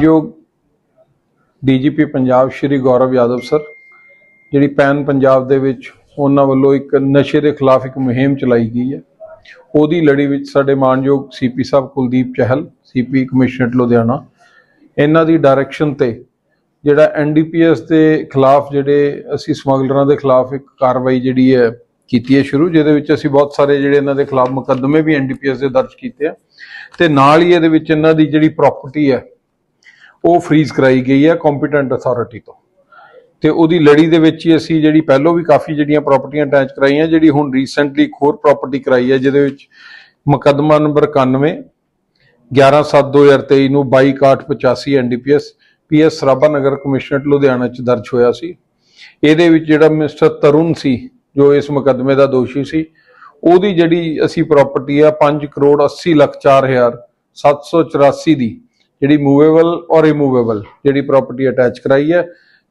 ਜੋ DGP Punjab Shri Gaurav Yadav sir, ਜਿਹੜੀ pan Punjab ਦੇ ਵਿੱਚ ਉਹਨਾਂ ਵੱਲੋਂ ਇੱਕ ਨਸ਼ੇ ਦੇ ਖਿਲਾਫ ਇੱਕ ਮੁਹਿੰਮ ਚਲਾਈ ਗਈ ਹੈ। ਉਹਦੀ ਲੜੀ ਵਿੱਚ ਸਾਡੇ ਮਾਨਯੋਗ ਸੀਪੀ ਸਾਹਿਬ ਕੁਲਦੀਪ ਚਹਿਲ, ਸੀਪੀ ਕਮਿਸ਼ਨਰੇਟ ਲੁਧਿਆਣਾ, ਇਹਨਾਂ ਦੀ ਡਾਇਰੈਕਸ਼ਨ ਤੇ ਜਿਹੜਾ ਐਨਡੀਪੀਐਸ ਦੇ ਖਿਲਾਫ ਜਿਹੜੇ ਅਸੀਂ ਸਮਗਲਰਾਂ ਦੇ ਖਿਲਾਫ ਇੱਕ ਕਾਰਵਾਈ ਜਿਹੜੀ ਹੈ ਕੀਤੀ ਹੈ ਸ਼ੁਰੂ, ਜਿਹਦੇ ਵਿੱਚ ਅਸੀਂ ਬਹੁਤ ਸਾਰੇ ਜਿਹੜੇ ਇਹਨਾਂ ਦੇ ਖਿਲਾਫ ਮੁਕੱਦਮੇ ਵੀ ਐਨਡੀਪੀਐਸ ਦੇ ਦਰਜ ਕੀਤੇ ਆ। ਤੇ ਨਾਲ ਹੀ ਇਹਦੇ ਵਿੱਚ ਇਹਨਾਂ ਦੀ ਜਿਹੜੀ ਪ੍ਰਾਪਰਟੀ ਹੈ ਉਹ ਫ੍ਰੀਜ਼ ਕਰਾਈ ਗਈ ਹੈ ਕੰਪੀਟੈਂਟ ਅਥਾਰਟੀ ਤੋਂ। ਤੇ ਉਹਦੀ ਲੜੀ ਦੇ ਵਿੱਚ ਹੀ ਅਸੀਂ ਜਿਹੜੀ ਪਹਿਲਾਂ ਵੀ ਕਾਫੀ ਜਿਹੜੀਆਂ ਪ੍ਰਾਪਰਟੀਆਂ ਅਟੈਚ ਕਰਾਈਆਂ, ਜਿਹੜੀ ਹੁਣ ਰੀਸੈਂਟਲੀ ਇੱਕ ਹੋਰ ਪ੍ਰਾਪਰਟੀ ਕਰਾਈ ਹੈ, ਜਿਹਦੇ ਵਿੱਚ ਮੁਕੱਦਮਾ ਨੰਬਰ 91 11/7/2023 ਨੂੰ 22/85 NDPS PS Sarabha Nagar commissionerate Ludhiana ਚ ਦਰਜ ਹੋਇਆ ਸੀ। ਇਹਦੇ ਵਿੱਚ ਜਿਹੜਾ ਮਿਸਟਰ ਤਰੁਣ ਸੀ, ਜੋ ਇਸ ਮੁਕੱਦਮੇ ਦਾ ਦੋਸ਼ੀ ਸੀ, ਉਹਦੀ ਜਿਹੜੀ ਅਸੀਂ ਪ੍ਰਾਪਰਟੀ ਆ 5 ਕਰੋੜ 80 ਲੱਖ 4 ਹਜ਼ਾਰ 784 ਦੀ ਜਿਹੜੀ ਮੂਵੇਬਲ ਔਰ ਇਮੂਵੇਬਲ ਜਿਹੜੀ ਪ੍ਰਾਪਰਟੀ ਅਟੈਚ ਕਰਾਈ ਹੈ,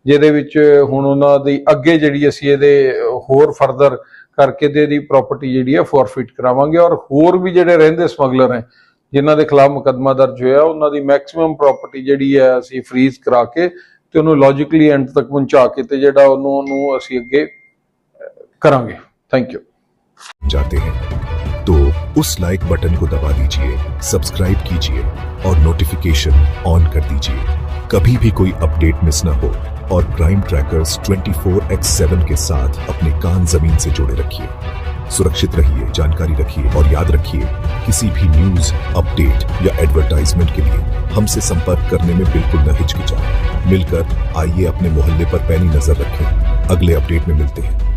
ਜਿਹਦੇ ਵਿੱਚ ਹੁਣ ਉਹਨਾਂ ਦੀ ਅੱਗੇ ਜਿਹੜੀ ਅਸੀਂ ਇਹਦੇ ਹੋਰ ਫਰਦਰ ਕਰਕੇ ਤੇ ਇਹਦੀ ਪ੍ਰਾਪਰਟੀ ਜਿਹੜੀ ਹੈ ਫੋਰਫਿਟ ਕਰਾਵਾਂਗੇ ਔਰ ਹੋਰ ਵੀ ਜਿਹੜੇ ਰਹਿੰਦੇ ਸਮਗਲਰ ਹੈ, ਜਿਨ੍ਹਾਂ ਦੇ ਖਿਲਾਫ ਮੁਕਦਮਾ ਦਰਜ ਹੋਇਆ, ਉਹਨਾਂ ਦੀ ਮੈਕਸਿਮਮ ਪ੍ਰਾਪਰਟੀ ਜਿਹੜੀ ਹੈ ਅਸੀਂ ਫ੍ਰੀਜ਼ ਕਰਾ ਕੇ ਤੇ ਉਹਨੂੰ ਲੌਜੀਕਲੀ ਐਂਡ ਤੱਕ ਪਹੁੰਚਾ ਕੇ ਤੇ ਜਿਹੜਾ ਉਹਨੂੰ ਉਹਨੂੰ ਅਸੀਂ ਅੱਗੇ ਕਰਾਂਗੇ। ਥੈਂਕ ਯੂ ਜਾਤੇ ਹੈ। उस लाइक बटन को दबा दीजिए सब्सक्राइब कीजिए और नोटिफिकेशन ऑन कर दीजिए। कभी भी कोई अपडेट मिस न हो और क्राइम ट्रैकर्स 24x7 के साथ अपने कान ज़मीन से जोड़े रखिए। सुरक्षित रहिए, जानकारी रखिए और याद रखिए, किसी भी न्यूज़ अपडेट या एडवर्टाइजमेंट के लिए हमसे संपर्क करने में बिल्कुल न हिचकिचाएँ। मिलकर आइए अपने मोहल्ले पर पैनी नज़र रखें। अगले अपडेट में मिलते हैं।